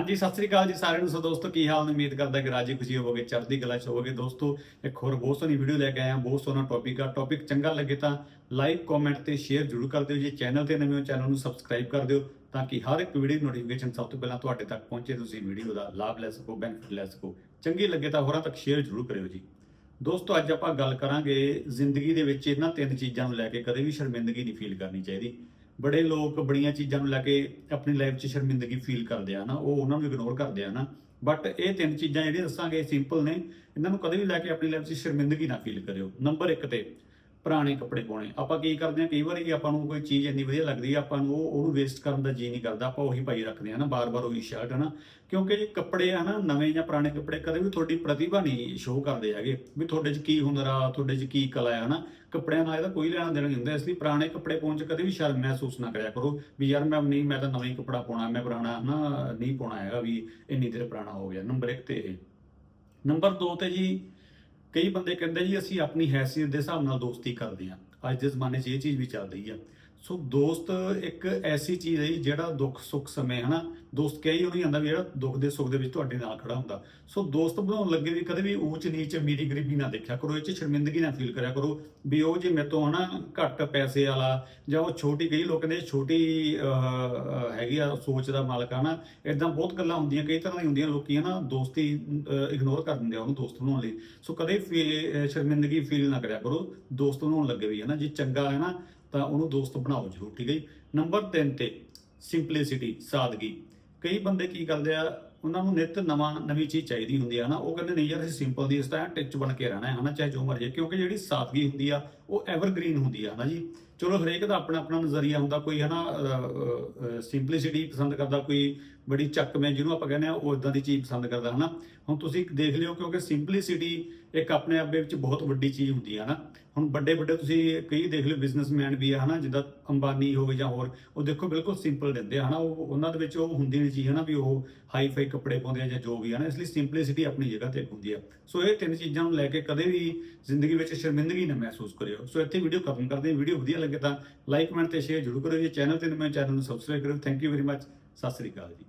ਹਾਂਜੀ, ਸਤਿ ਸ੍ਰੀ ਅਕਾਲ ਜੀ ਸਾਰਿਆਂ ਨੂੰ। ਸੋ ਦੋਸਤੋ, ਕੀ ਹਾਲ ਨੇ? ਉਮੀਦ ਕਰਦਾ ਕਿ ਰਾਜੀ ਖੁਸ਼ੀ ਹੋਵੋਗੇ, ਚੜ੍ਹਦੀ ਕਲਾ ਚ ਹੋਵੋਗੇ। ਦੋਸਤੋ, ਇੱਕ ਹੋਰ ਬਹੁਤ ਸੋਹਣੀ ਵੀਡੀਓ ਲੈ ਕੇ ਆਇਆ ਬਹੁਤ ਸੋਹਣਾ ਟੌਪਿਕ ਆ। ਟੌਪਿਕ ਚੰਗਾ ਲੱਗੇ ਤਾਂ ਲਾਈਕ ਕਮੈਂਟ ਤੇ ਸ਼ੇਅਰ ਜ਼ਰੂਰ ਕਰ ਦਿਓ। ਜੀ ਚੈਨਲ ਤੇ ਨਵੇਂ ਹੋ ਚੈਨਲ ਨੂੰ ਸਬਸਕ੍ਰਾਈਬ ਕਰ ਦਿਓ ਤਾਂ ਕਿ ਹਰ ਇੱਕ ਵੀਡੀਓ ਦੀ ਨੋਟੀਫਿਕੇਸ਼ਨ ਸਭ ਤੋਂ ਪਹਿਲਾਂ ਤੁਹਾਡੇ ਤੱਕ ਪਹੁੰਚੇ। ਤੁਸੀਂ ਵੀਡੀਓ ਦਾ ਲਾਭ ਲੈ ਸਕੋ ਬੈਨੀਫਿਟ ਲੈ ਸਕੋ। ਚੰਗੀ ਲੱਗੇ ਤਾਂ ਹੋਰਾਂ ਤੱਕ ਸ਼ੇਅਰ ਜ਼ਰੂਰ ਕਰਿਓ ਜੀ। ਦੋਸਤੋ, ਅੱਜ ਆਪਾਂ ਗੱਲ ਕਰਾਂਗੇ ਜ਼ਿੰਦਗੀ ਦੇ ਵਿੱਚ ਇਹਨਾਂ ਤਿੰਨ ਚੀਜ਼ਾਂ ਨੂੰ ਲੈ ਕੇ ਕਦੇ ਵੀ ਸ਼ਰਮਿੰਦਗੀ ਨਹੀਂ ਫੀਲ ਕਰਨੀ ਚਾਹੀਦੀ। ਬੜੇ ਲੋਕ ਬੜੀਆਂ ਚੀਜ਼ਾਂ ਨੂੰ ਲੈ ਕੇ ਆਪਣੀ ਲਾਈਫ 'ਚ ਸ਼ਰਮਿੰਦਗੀ ਫੀਲ ਕਰਦੇ ਆ ਨਾ, ਉਹ ਉਹਨਾਂ ਨੂੰ ਇਗਨੋਰ ਕਰਦੇ ਆ ਨਾ। ਬਟ ਇਹ ਤਿੰਨ ਚੀਜ਼ਾਂ ਜਿਹੜੀਆਂ ਦੱਸਾਂਗੇ ਸਿੰਪਲ ਨੇ, ਇਹਨਾਂ ਨੂੰ ਕਦੇ ਵੀ ਲੈ ਕੇ ਆਪਣੀ ਲਾਈਫ 'ਚ ਸ਼ਰਮਿੰਦਗੀ ਨਾ ਫੀਲ ਕਰਿਓ। ਨੰਬਰ 1 ਤੇ ਪੁਰਾਣੇ ਕੱਪੜੇ ਪਾਉਣੇ। ਆਪਾਂ ਕੀ ਕਰਦੇ ਆ ਕਈ ਵਾਰੀ ਆਪਾਂ ਨੂੰ ਕੋਈ ਚੀਜ਼ ਇੰਨੀ ਵਧੀਆ ਲੱਗਦੀ ਆ, ਆਪਾਂ ਨੂੰ ਉਹ, ਉਹਨੂੰ ਵੇਸਟ ਕਰਨ ਦਾ ਜੀ ਨਹੀਂ ਕਰਦਾ, ਆਪਾਂ ਉਹੀ ਪਾਈ ਰੱਖਦੇ ਆ ਨਾ, ਬਾਰ-ਬਾਰ ਉਹੀ ਸ਼ਰਟ ਹਨਾ। ਕਿਉਂਕਿ ਜੇ ਕੱਪੜੇ ਆ ਨਾ, ਨਵੇਂ ਜਾਂ ਪੁਰਾਣੇ ਕੱਪੜੇ, ਕਦੇ ਵੀ ਤੁਹਾਡੀ ਪ੍ਰਤਿਭਾ ਨਹੀਂ ਸ਼ੋਅ ਕਰਦੇ ਹੈਗੇ। ਵੀ ਤੁਹਾਡੇ 'ਚ ਕੀ ਹੁਨਰ ਆ, ਤੁਹਾਡੇ 'ਚ ਕੀ ਕਲਾ ਆ, ਹਨਾ। ਕੱਪੜਿਆਂ ਨਾਲ ਇਹਦਾ ਕੋਈ ਲੈਣਾ ਦੇਣਾ ਨਹੀਂ ਹੁੰਦਾ, ਇਸ ਲਈ ਪੁਰਾਣੇ ਕੱਪੜੇ ਪਾਉਣ 'ਚ ਕਦੇ ਵੀ ਸ਼ਰਮ ਮਹਿਸੂਸ ਨਾ ਕਰਿਆ ਕਰੋ ਵੀ ਯਾਰ ਮੈਂ ਨਹੀਂ, ਮੈਂ ਤਾਂ ਨਵੇਂ ਹੀ ਕੱਪੜਾ ਪਾਉਣਾ, ਮੈਂ ਪੁਰਾਣਾ ਨਾ ਨਹੀਂ ਪਾਉਣਾ ਹੈਗਾ ਵੀ ਇੰਨੀ ਦੇਰ ਪੁਰਾਣਾ ਹੋ ਗਿਆ। ਨੰਬਰ 1 ਤੇ ਇਹ। ਨੰਬਰ 2 ਤੇ ਜੀ ਕਈ ਬੰਦੇ ਕਹਿੰਦੇ ਜੀ ਅਸੀਂ ਆਪਣੀ ਹੈਸੀਅਤ ਦੇ ਹਿਸਾਬ ਨਾਲ ਦੋਸਤੀ ਕਰਦੇ ਹਾਂ। ਅੱਜ ਦੇ ਜ਼ਮਾਨੇ 'ਚ ਇਹ ਚੀਜ਼ ਵੀ ਚੱਲ ਰਹੀ ਆ ਸੋ ਦੋਸਤ ਇੱਕ ਐਸੀ ਚੀਜ਼ ਹੈ ਜਿਹੜਾ ਦੁੱਖ ਸੁੱਖ ਸਮੇਂ, ਹਨਾ? ਦੋਸਤ ਕਹੀ ਉਹ ਨਹੀਂ ਜਾਂਦਾ ਵੀ ਜਿਹੜਾ ਦੁੱਖ ਦੇ ਸੁੱਖ ਦੇ ਵਿੱਚ ਤੁਹਾਡੇ ਨਾਲ ਖੜਾ ਹੁੰਦਾ। ਸੋ ਦੋਸਤ ਬਣਾਉਣ ਲੱਗੇ ਵੀ ਕਦੇ ਵੀ ਊਚ, ਨੀਚ ਅਮੀਰੀ ਗਰੀਬੀ ਨਾ ਦੇਖਿਆ ਕਰੋ, ਇਹ 'ਚ ਸ਼ਰਮਿੰਦਗੀ ਨਾ ਫੀਲ ਕਰਿਆ ਕਰੋ ਵੀ ਉਹ ਜੇ ਮੇਰੇ ਤੋਂ, ਹਨਾ, ਘੱਟ ਪੈਸੇ ਵਾਲਾ ਜਾਂ ਉਹ ਛੋਟੀ ਕਈ ਲੋਕ ਕਹਿੰਦੇ ਛੋਟੀ ਹੈਗੀ ਆ ਸੋਚ ਦਾ ਮਾਲਕ ਆ ਨਾ ਇਦਾਂ ਬਹੁਤ ਗੱਲਾਂ ਹੁੰਦੀਆਂ, ਕਈ ਤਰ੍ਹਾਂ ਦੀਆਂ ਹੁੰਦੀਆਂ ਲੋਕੀ, ਹਨਾ, ਦੋਸਤੀ ਇਗਨੋਰ ਕਰ ਦਿੰਦੇ ਆ ਉਹਨੂੰ ਦੋਸਤ ਬਣਾਉਣ ਲਈ। ਸੋ ਕਦੇ ਫੀ- ਸ਼ਰਮਿੰਦਗੀ ਫੀਲ ਨਾ ਕਰਿਆ ਕਰੋ, ਦੋਸਤ ਬਣਾਉਣ ਲੱਗੇ ਵੀ, ਹਨਾ? ਜੇ ਚੰਗਾ ਹੈ ਨਾ ਤਾਂ ਉਹਨੂੰ ਦੋਸਤ ਬਣਾਓ ਜ਼ਰੂਰ, ਠੀਕ ਹੈ ਜੀ? ਨੰਬਰ 3 ਤੇ ਸਿੰਪਲਿਸਿਟੀ ਸਾਦਗੀ। ਕਈ ਬੰਦੇ ਕੀ ਕਰਦੇ ਆ ਉਹਨਾਂ ਨੂੰ ਨਿਤ ਨਵਾਂ, ਨਵੀਂ ਚੀਜ਼ ਚਾਹੀਦੀ ਹੁੰਦੀ ਆ ਨਾ ਉਹ ਕਹਿੰਦੇ ਨਹੀਂ ਯਾਰ, ਅਸੀਂ ਸਿੰਪਲ ਦੀ ਇਸ ਤਰ੍ਹਾਂ ਟਿਚ ਬਣ ਕੇ ਰਹਿਣਾ ਹੈ ਨਾ ਚਾਹੇ ਜੋ ਮਰਜ਼ੀ, ਕਿਉਂਕਿ ਜਿਹੜੀ ਸਾਦਗੀ ਹੁੰਦੀ ਆ, ਉਹ ਐਵਰਗ੍ਰੀਨ ਹੁੰਦੀ ਆ ਨਾ ਜੀ? ਚਲੋ, ਹਰੇਕ ਦਾ ਆਪਣਾ ਆਪਣਾ ਨਜ਼ਰੀਆ ਹੁੰਦਾ, ਕੋਈ, ਹਨਾ ਸਿੰਪਲਿਸਿਟੀ ਪਸੰਦ ਕਰਦਾ, ਕੋਈ ਬੜੀ ਚੱਕਵੇਂ, ਜਿਹਨੂੰ ਆਪਾਂ ਕਹਿੰਦੇ ਆ, ਉਹ ਇਦਾਂ ਦੀ ਚੀਜ਼ ਪਸੰਦ ਕਰਦਾ, ਹਨਾ? ਹੁਣ ਤੁਸੀਂ ਦੇਖ ਲਿਓ, ਕਿਉਂਕਿ ਸਿੰਪਲਿਸਿਟੀ ਇੱਕ ਆਪਣੇ ਆਪ ਦੇ ਵਿੱਚ ਬਹੁਤ ਵੱਡੀ ਚੀਜ਼ ਹੁੰਦੀ ਹੈ ਨਾ ਹੁਣ ਵੱਡੇ ਵੱਡੇ ਤੁਸੀਂ ਕਈ ਦੇਖ ਲਿਓ ਬਿਜ਼ਨਸਮੈਨ ਵੀ ਆ, ਹਨਾ? ਜਿੱਦਾਂ ਅੰਬਾਨੀ ਹੋਵੇ ਜਾਂ ਹੋਰ, ਉਹ ਦੇਖੋ, ਬਿਲਕੁਲ ਸਿੰਪਲ ਰਹਿੰਦੇ ਆ, ਹਨਾ? ਉਹ, ਉਹਨਾਂ ਦੇ ਵਿੱਚ ਉਹ ਹੁੰਦੀ ਨਹੀਂ ਚੀਜ਼ ਹਨਾ? ਵੀ ਉਹ ਹਾਈ ਫਾਈ ਕੱਪੜੇ ਪਾਉਂਦੇ ਆ ਜਾਂ ਜੋ ਵੀ ਆ ਨਾ, ਇਸ ਲਈ ਸਿੰਪਲਿਸਿਟੀ ਆਪਣੀ ਜਗ੍ਹਾ ਤੇ ਹੁੰਦੀ ਆ। ਸੋ ਇਹ ਤਿੰਨ ਚੀਜ਼ਾਂ ਨੂੰ ਲੈ ਕੇ ਕਦੇ ਵੀ ਜ਼ਿੰਦਗੀ ਵਿੱਚ ਸ਼ਰਮਿੰਦਗੀ ਨਾ ਮਹਿਸੂਸ ਕਰਿਓ। ਸੋ ਇੱਥੇ ਵੀਡੀਓ ਖਤਮ ਕਰਦੇ ਹਾਂ। ਵੀਡੀਓ ਵਧੀਆ ਲੱਗੇ ਤਾਂ ਲਾਈਕ ਕਮੈਂਟ ਤੇ ਸ਼ੇਅਰ ਜ਼ਰੂਰ ਕਰਿਓ ਜੀ। ਚੈਨਲ ਤੇ ਨਵੇਂ ਚੈਨਲ ਨੂੰ ਸਬਸਕ੍ਰਾਈਬ ਕਰਿਓ। Thank you very much Sat Sri ਅਕਾਲ ਜੀ।